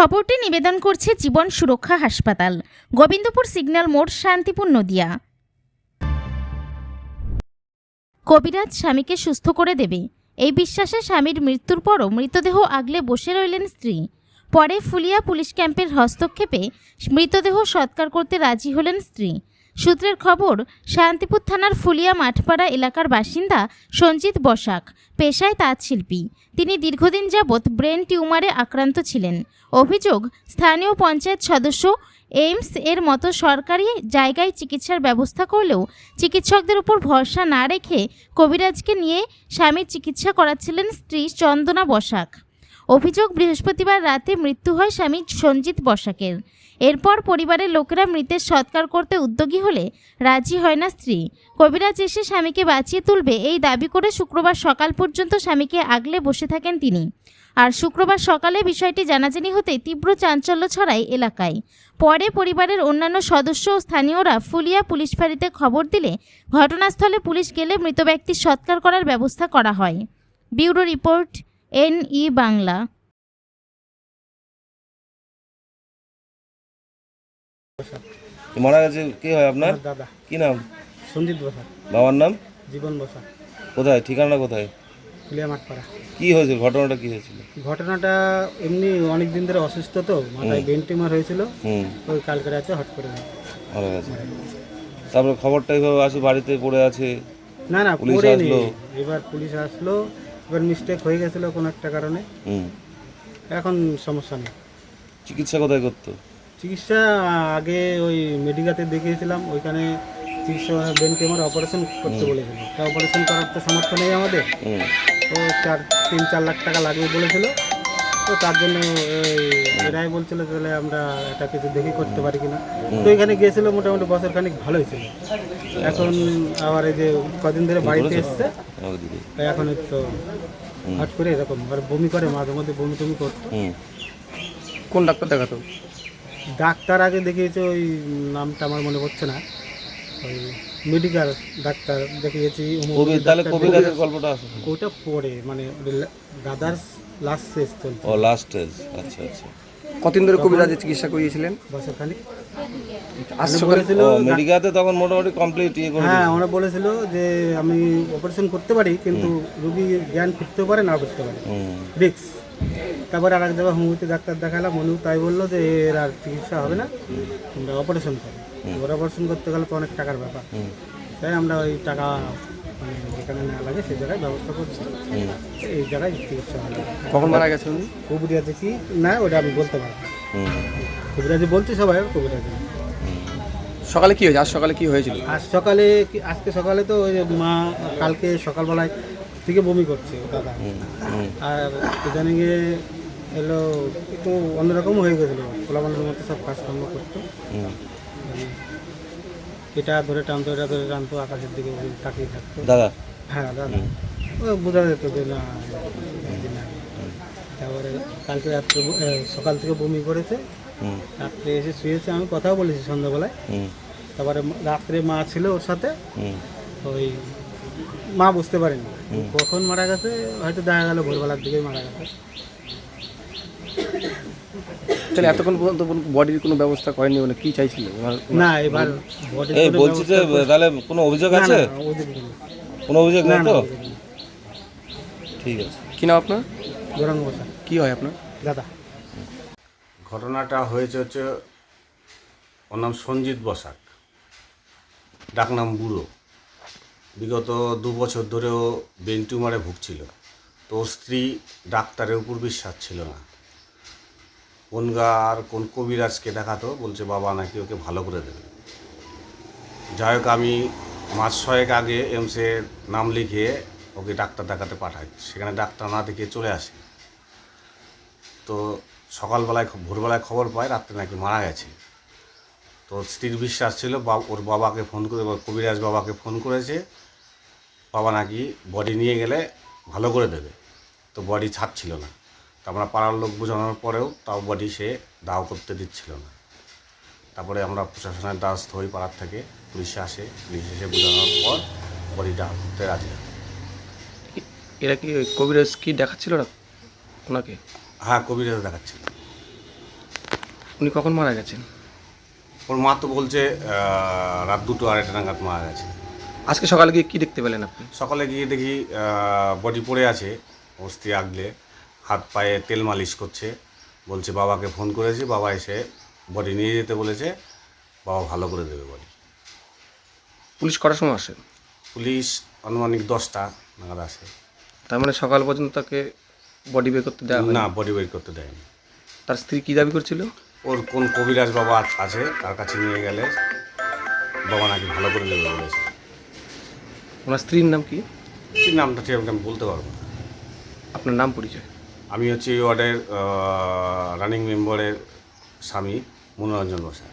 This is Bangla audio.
খবরটি নিবেদন করছে জীবন সুরক্ষা হাসপাতাল। গোবিন্দপুর সিগন্যাল মোড়, শান্তিপুর, নদিয়া। কবিরাজ স্বামীকে সুস্থ করে দেবে। এই বিশ্বাসে স্বামীর মৃত্যুর পরও মৃতদেহ আগলে বসে রইলেন স্ত্রী। পরে ফুলিয়া পুলিশ ক্যাম্পের হস্তক্ষেপে মৃতদেহ সৎকার করতে রাজি হলেন স্ত্রী। সূত্রের খবর, শান্তিপুর থানার ফুলিয়া মাঠপাড়া এলাকার বাসিন্দা সঞ্জিত বসাক পেশায় তাঁতশিল্পী তিনি দীর্ঘদিন যাবৎ ব্রেন টিউমারে আক্রান্ত ছিলেন। অভিযোগ, স্থানীয় পঞ্চায়েত সদস্য এইমস এর মতো সরকারি জায়গায় চিকিৎসার ব্যবস্থা করলেও চিকিৎসকদের উপর ভরসা না রেখে কবিরাজকে নিয়ে স্বামীর চিকিৎসা করাচ্ছিলেন স্ত্রী চন্দনা বসাক। অভিযোগ, বৃহস্পতিবার রাতে মৃত্যু হয় স্বামী সঞ্জিত বসাকের। এরপর পরিবারের লোকেরা মৃতের সৎকার করতে উদ্যোগী হলে রাজি হয় না স্ত্রী। কবিরাজ এসে স্বামীকে বাঁচিয়ে তুলবে এই দাবি করে শুক্রবার সকাল পর্যন্ত স্বামীকে আগলে বসে থাকেন তিনি। আর শুক্রবার সকালে বিষয়টি জানাজানি হতে তীব্র চাঞ্চল্য ছড়ায় এলাকায়। পরে পরিবারের অন্যান্য সদস্য ও স্থানীয়রা ফুলিয়া পুলিশ ফাঁড়িতে খবর দিলে ঘটনাস্থলে পুলিশ গেলে মৃত ব্যক্তির সৎকার করার ব্যবস্থা করা হয়। Bureau report N E Bangla. মারা গেছে কি হয় আপনার? দাদা। কি নাম? সঞ্জিত বসা। বাবার নাম? জীবন বসা। কোথায়? ঠিকানা কোথায়? কি হয়েছিল? ঘটনাটা কি হয়েছিল? ঘটনাটা এমনি অনেক দিন ধরে অসুস্থ তো মাথায় টিউমার হয়েছিল। হুম। ওই কালকে রাতে হট করে মারা গেছে। তারপরে খবরটা এইভাবে আসে বাড়িতে পড়ে আছে? না না পুলিশ আসলো? এবার পুলিশ আসলো এবার মিস্টেক হয়ে গেছিল কোনো একটা কারণে। হুম। এখন সমস্যা নেই। চিকিৎসা কোথায় করতো? চিকিৎসা আগে ওই মেডিকাতে দেখিয়েছিলাম ওইখানে চিকিৎসা বেন টিউমার অপারেশন করতে বলেছিল। তা অপারেশন করার তো সামর্থ্য নেই আমাদের। তো চার তিন চার লাখ টাকা লাগবে বলেছিল। তো তার জন্য এই এরাই বলছিল তাহলে আমরা এটা কিছু দেখি করতে পারি কিনা। তো এখানে গিয়েছিল মোটামুটি বছর খানিক ভালোই ছিল। এখন আবার এই যে কদিন ধরে বাড়িতে এসছে। এখন তো হট করে এরকম আর বমি করে মাঝে মধ্যে বমি টমি করতো কোন ডাক্তার দেখাতো? ডাক্তার আগে দেখিয়েছে ওই নামটা আমার মনে পড়ছে না। ওই মেডিকেল ডাক্তার দেখিয়েছি তাহলে কবিরাজের গল্পটা আসে ওটা পরে মানে দাদার লাস্ট শেষ চলছে। ও লাস্ট স্টেজ আচ্ছা আচ্ছা। কতদিন ধরে কবিরাজের চিকিৎসা করিয়েছিলেন? বলেছিল মেডিকাতে তখন মোটামুটি কমপ্লিট ইয়ে করে হ্যাঁ ওরা বলেছিল যে আমি অপারেশন করতে পারি কিন্তু রুগী জ্ঞান পারে না পারে। রিক্স তারপরে আর এক জায়গায় হোমিওপ্যাথি ডাক্তার দেখালাম উনিও তাই বলল যে এর আর চিকিৎসা হবে না তোমরা অপারেশন করো। ওরা অপারেশন করতে গেলে তো অনেক টাকার ব্যাপার। তাই আমরা ওই টাকা মানে যেখানে নেওয়া লাগে সেই জায়গায় ব্যবস্থা করছি। এই জায়গায় চিকিৎসা হবে কখন মারা গেছে উনি? কবিরাজে কি না ওটা আমি বলতে পারব না। হুম। বলছি সবাই কবিরাজে সকালে কি হয়েছে? আজ সকালে কি হয়েছিল? আজ সকালে কি- আজকে সকালে তো ওই মা কালকে সকালবেলায় থেকে বমি করছে দাদা। আর ইদানিং এলো একটু অন্যরকম হয়ে গেছিল। খোলামালের মধ্যে সব কাজকর্ম করতো। এটা ধরে টানতো এটা ধরে টানতো আকাশের দিকে তাকিয়ে থাকতো। দাদা? হ্যাঁ দাদা। ও বোঝা যেত যে না তারপরে কালকে রাত্রে সকাল থেকে বমি করেছে। রাত্রে এসে শুয়েছে আমি কথাও বলেছি সন্ধ্যাবেলায়। তারপরে রাত্রে মা ছিল ওর সাথে। ওই মা বুঝতে পারেনি। কখন মারা গেছে হয়তো দেখা গেল ভোরবেলার দিকেই মারা গেছে। তাহলে এতক্ষণ পর্যন্ত বডির কোনো ব্যবস্থা করেনি মানে কি চাইছিল? না এবার এই বলছি যে তাহলে কোনো অভিযোগ আছে। কোনো অভিযোগ নেই তো। ঠিক আছে। কি নাম আপনার? গৌরাঙ্গ কি হয় আপনার? দাদা। ঘটনাটা হয়েছে হচ্ছে ওর নাম সঞ্জিত বসাক। ডাকনাম বুড়ো। বিগত দু বছর ধরেও ব্রেন টিউমারে ভুগছিল। তো ওর স্ত্রী ডাক্তারের উপর বিশ্বাস ছিল না। কোন গা আর কোন কবিরাজকে দেখাতো? বলছে, বাবা, নাকি ওকে ভালো করে দেবে। যাই হোক, আমি মাস ছয়েক আগে এমসে নাম লিখিয়ে ওকে ডাক্তার দেখাতে পাঠাই। সেখানে ডাক্তার না দেখিয়ে চলে আসে। তো সকালবেলায় ভোরবেলায় খবর পায় রাত্রে নাকি মারা গেছে। তো স্ত্রীর বিশ্বাস ছিল, বা- ওর বাবাকে ফোন করে কবিরাজ বাবাকে ফোন করেছে, বাবা, নাকি বডি নিয়ে গেলে ভালো করে দেবে। তো বডি ছাড়ছিল না। আমরা পাড়ার লোক বোঝানোর পরেও তাও বডি সে দাও করতে দিচ্ছিল না। তারপরে আমরা প্রশাসনের দ্বারস্থ হই পাড়ার থেকে পুলিশে আসে পুলিশ এসে বোঝানোর পর বডিটা করতে রাজি। এরা কি কবিরাজ কি দেখাচ্ছিল না ওনাকে? হ্যাঁ কবিরাজ দেখাচ্ছিল। উনি কখন মারা গেছেন? ওর মা তো বলছে রাত দুটো আড়াইটা নাগাদ মারা গেছে। আজকে সকালে গিয়ে কী দেখতে পেলেন আপনি? সকালে গিয়ে দেখি বডি পড়ে আছে স্ত্রী আগলে। হাত পায়ে তেল মালিশ করছে। বলছে বাবাকে ফোন করেছি বাবা এসে বডি নিয়ে যেতে বলেছে বাবা ভালো করে দেবে বডি পুলিশ কটার সময় আসে? পুলিশ আনুমানিক দশটা নাগাদ আসে। তার মানে সকাল পর্যন্ত তাকে বডি বের করতে দেয় না বডি বের করতে দেয়নি। তার স্ত্রী কী দাবি করছিল? ওর কোন কবিরাজ বাবা আছে তার কাছে নিয়ে গেলে বাবা নাকি ভালো করে দেবে বলেছে। ওনার স্ত্রীর নাম কি? ঠিক নামটা ঠিক আমি বলতে পারব না। আপনার নাম পরিচয়? আমি হচ্ছে এই ওয়ার্ডের রানিং মেম্বারের স্বামী মনোরঞ্জন বসা